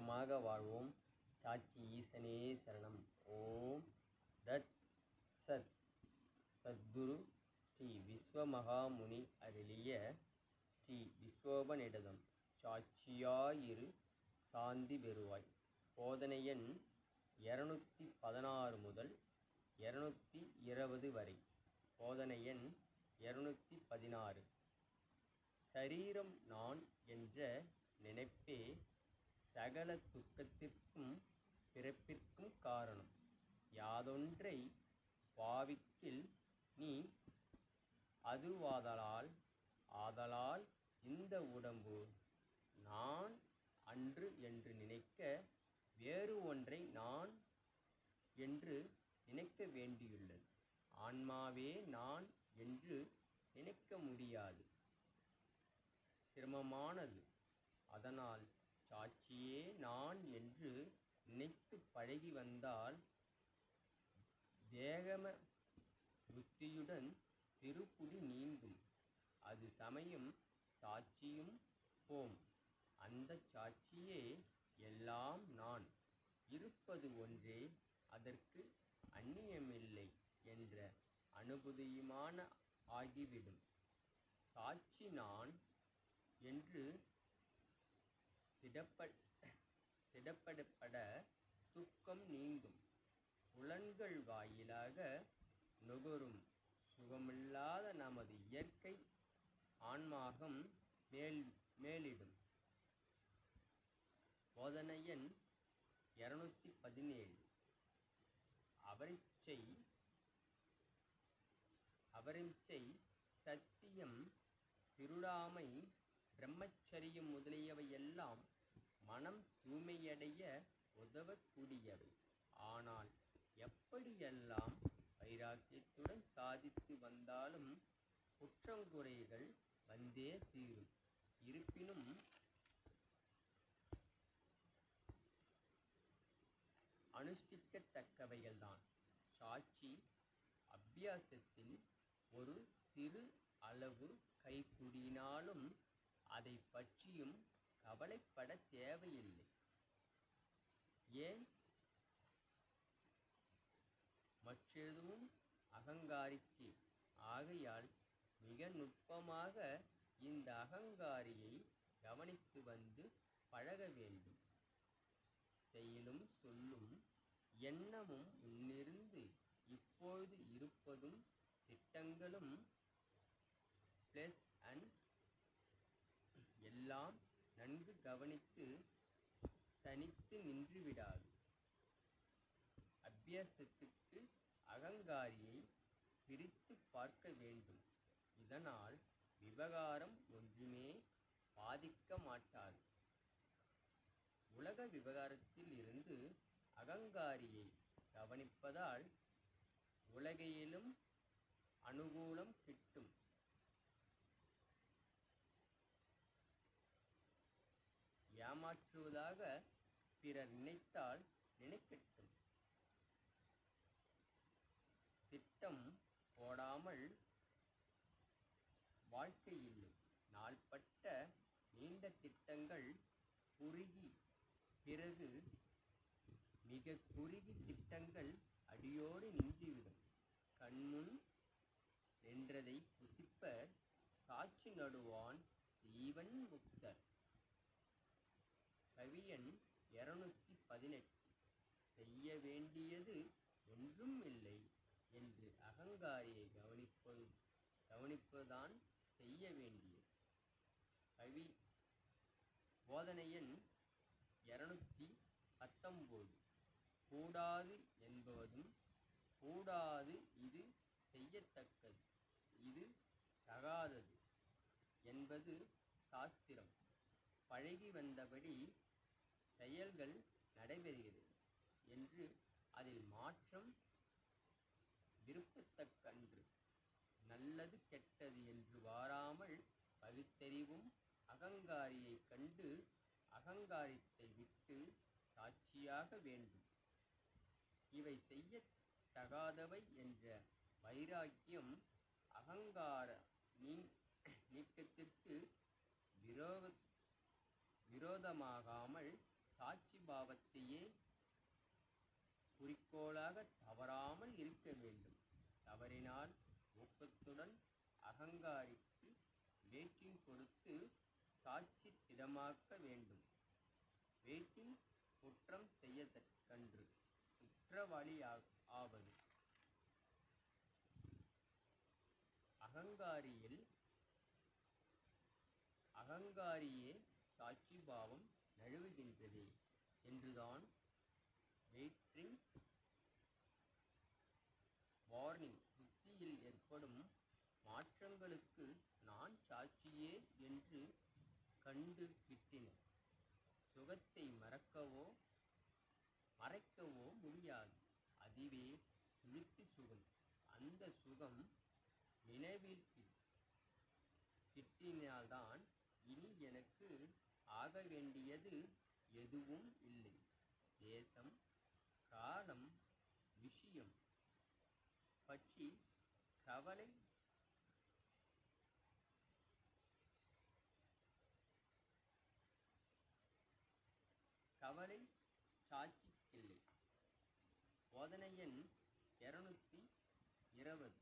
வளமாக வாழ்வோம். சாட்சி ஈசனே சரணம். ஓம் தத் சத் சத்குரு ஸ்ரீ விஸ்வமகாமுனி அருளிய ஸ்ரீ விஸ்வோபனிடதம். சாட்சியாயிரு சாந்தி பெறுவாய். போதனை எண் இரநூத்தி பதினாறு முதல் இரநூத்தி இருபது வரை. போதனை எண் இரநூத்தி பதினாறு. சரீரம் நான் என்ற நினைப்பே சகல துக்கத்திற்கும் பிறப்பிற்கும் காரணம். யாதொன்றை பாவிக்கில் நீ அதுவாதலால் ஆதலால் இந்த உடம்பு நான் அன்று என்று நினைக்க வேறு ஒன்றை நான் என்று நினைக்க வேண்டியுள்ளது. ஆன்மாவே நான் என்று நினைக்க முடியாது. சிரமமானது. அதனால் சாட்சியே நான் என்று நினைத்து பழகி வந்தால் தேகம புத்தியுடன் திருப்புடி நீங்கும் அது சமயம் சாட்சியும் போம். அந்த சாட்சியே எல்லாம் நான். இருப்பது ஒன்றே அதற்கு அந்நியமில்லை என்ற அனுபூதியுமான ஆகிவிடும். சாட்சி நான் என்று திடப்ப திடப்படப்பட துக்கம் நீங்கும். புலன்கள் வாயிலாக நுகரும் சுகமில்லாத நமது இயற்கை ஆன்மாகம் மேல் மேலிடும். போதனை எண் இரநூத்தி பதினேழு. அவரிச்சை அவரிச்சை சத்தியம் திருடாமை பிரம்மச்சரியம் முதலியவையெல்லாம் மனம் தூய்மையடைய உதவக்கூடியவை. ஆனால் எப்படியெல்லாம் வைராக்கியத்துடன் சாதித்து வந்தாலும் குற்றங்குறைகள் வந்தே தீரும். இருப்பினும் அனுஷ்டிக்கத்தக்கவைகள்தான். சாட்சி அபியாசத்தில் ஒரு சிறு அளவு கைகூடினாலும் அதை பற்றியும் கவலைப்பட தேவையில்லை. ஏன்? மற்றெதுவும் அகங்காரிக்கு ஆகையால் மிக நுட்பமாக இந்த அகங்காரியை கவனித்து வந்து பழக வேண்டும். செயலும் சொல்லும் எண்ணமும் முன்னிருந்து இப்பொழுது இருப்பதும் திட்டங்களும் பிளஸ் அண்ட் எல்லாம் கவனித்து தனித்து நின்றுவிடாது. அபியாசத்துக்கு அகங்காரியை பிரித்து பார்க்க வேண்டும். இதனால் விவகாரம் ஒன்றுமே பாதிக்க மாட்டாது. உலக விவகாரத்தில் இருந்து அகங்காரியை கவனிப்பதால் உலகையிலும் அனுகூலம் கிட்டும். ஏமாற்றுவதாக பிறர் நினைத்தால் நினைக்கட்டும். திட்டம் போடாமல் வாழ்க்கை இல்லை. நாள்பட்ட நீண்ட திட்டங்கள் குறுகி பிறகு மிக குறுகி திட்டங்கள் அடியோடு நின்றுவிடும். கண்முன் நின்றதை புசிப்பர் சாட்சி நடுவான் ஜீவன் முக்தர் கவியன் இருநூத்தி பதினெட்டு. செய்ய வேண்டியது ஒன்றும் இல்லை என்று அகங்காரியை கவனிப்பது கவனிப்பதுதான் செய்ய வேண்டியது. கவி போதனையன் இருநூத்தி பத்தொம்போது. கூடாது என்பதும் கூடாது இது செய்யத்தக்கது இது தகாதது என்பது சாஸ்திரம் பழகி வந்தபடி செயல்கள் நடைபெறுகிறது என்று அதில் மாற்றம் விருப்பத்தக்கன்று நல்லது கெட்டது என்று வாராமல் பகுத்தறிவும் அகங்காரியை கண்டு அகங்காரத்தை விட்டு சாட்சியாக வேண்டும். இவை செய்ய தகாதவை என்ற வைராக்கியம் அகங்கார நீ- நீக்கத்திற்கு விரோத விரோதமாகாமல் சாட்சி பாவத்தையே குறிக்கோளாக தவறாமல் இருக்க வேண்டும். தவறினால் ஊக்கத்துடன் அகங்காரிக்கு வேட்டிங் கொடுத்து சாட்சி திடமாக்க வேண்டும். வேட்டிங் குற்றம் செய்யதற்கன்று குற்றவாளி ஆ- ஆவது. அகங்காரியில் அகங்காரியே சாட்சி பாவம் நழுவுகின்றது என்றுதான் வெயிற்றின் வார்னிங் புத்தியில் ஏற்படும் மாற்றங்களுக்கு நான் சாட்சியே என்று கண்டு விட்டினர் சுகத்தை மறக்கவோ மறைக்கவோ முடியாது. அதுவே சுளுத்தி சுகம். அந்த சுகம் நினைவில் கிட்டினால்தான் ஆக வேண்டியது எதுவும் இல்லை. தேசம் காலம் விஷயம். பற்றி கவலை கவலை சாட்சிக்கில்லை. போதனையின் எண் இருநூத்தி இருபது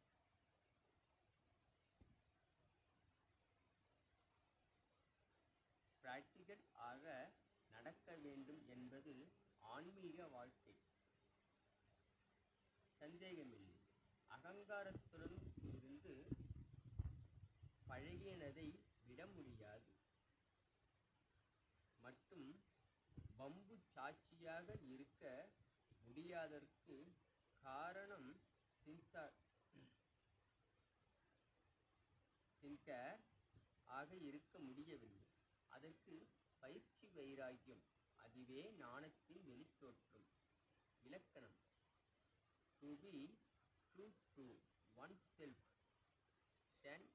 பிராக்டிகல் ஆக நடக்க வேண்டும் என்பது ஆன்மீக வாழ்க்கை. சந்தேகமில்லை. அகங்காரத்துடன் இருந்து பழகினதை விட முடியாது. மற்றும் பம்பு சாட்சியாக இருக்க முடியாதற்கு காரணம் சின்சார் சின்கர் ஆக இருக்க முடியவில்லை. அதற்கு பயிற்சி வைராக்கியம். இதுவே ஞானத்தின் வெளித்தோற்றம். இலக்கணம். To be true to oneself shun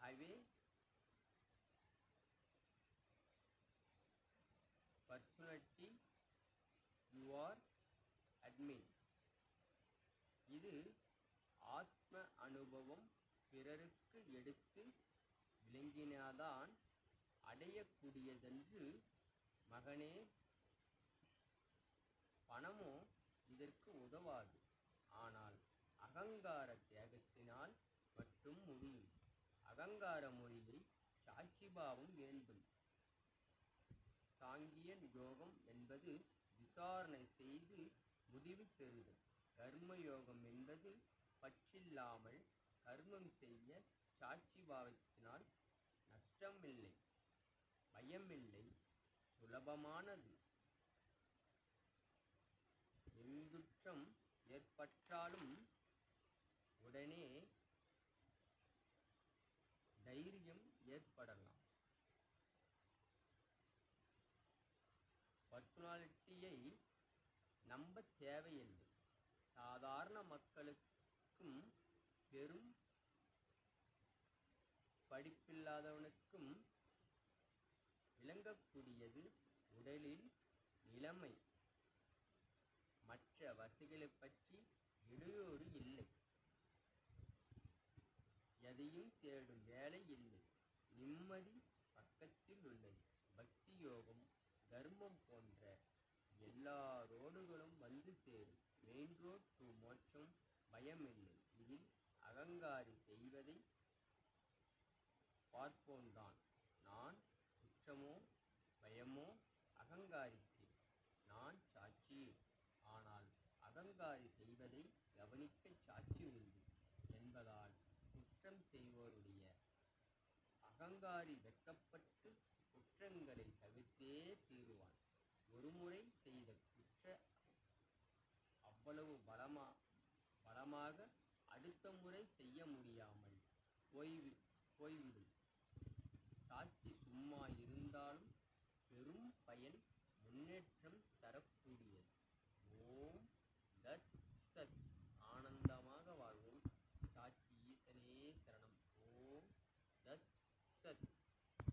however personality you are admin இது ஆத்ம அனுபவம் பிறருக்கு எடுத்து விளங்கினாதான் அடையக்கூடியதென்று மகனே அகங்கார தியாகத்தினால் மட்டும் முடியும். அகங்கார மொழியில் சாட்சிபாவம் வேண்டும். சாங்கியன் யோகம் என்பது விசாரணை செய்து முடிவு பெறுதல். கர்ம யோகம் என்பது பற்றில்லாமல் கர்மம் செய்ய சாட்சி பாவத்தினால் நஷ்டமில்லை பயமில்லை சுலபமானது. எங்குற்றம் ஏற்பட்டாலும் உடனே தைரியம் ஏற்படலாம். பர்சனாலிட்டியை நம்ப தேவையில்லை. சாதாரண மக்களுக்கும் பெரும் படிப்பில்லாதவனுக்கும் விளங்கக்கூடியது உடலில் நிலைமை. மற்ற வசதிகளை பற்றி இடையூறு இல்லை. எதையும் தேடும் வேலை இல்லை. நிம்மதி பக்கத்தில் உள்ளது. பக்தி யோகம் தர்மம் போன்ற எல்லா ரோடுகளும் வந்து சேரும். மெயின் ரோட் டு மோட்சம் பயமில்லை. இதில் அகங்காரி செய்வதை பார்ப்போன்தான் நான் குற்றமோ பயமோ அகங்காரி நான் சாட்சி ஆனால் அகங்காரி செய்வதை கவனிக்க சாட்சி உண்டு என்பதால் குற்றம் செய்வோருடைய அகங்காரி வெட்கப்பட்டு குற்றங்களை தவிர்த்தே தீருவான். ஒருமுறை செய்த குற்ற அவ்வளவு பலமா பலமாக அடுத்த முறை செய்ய முடியாமல் போய்வி போய்விடும்.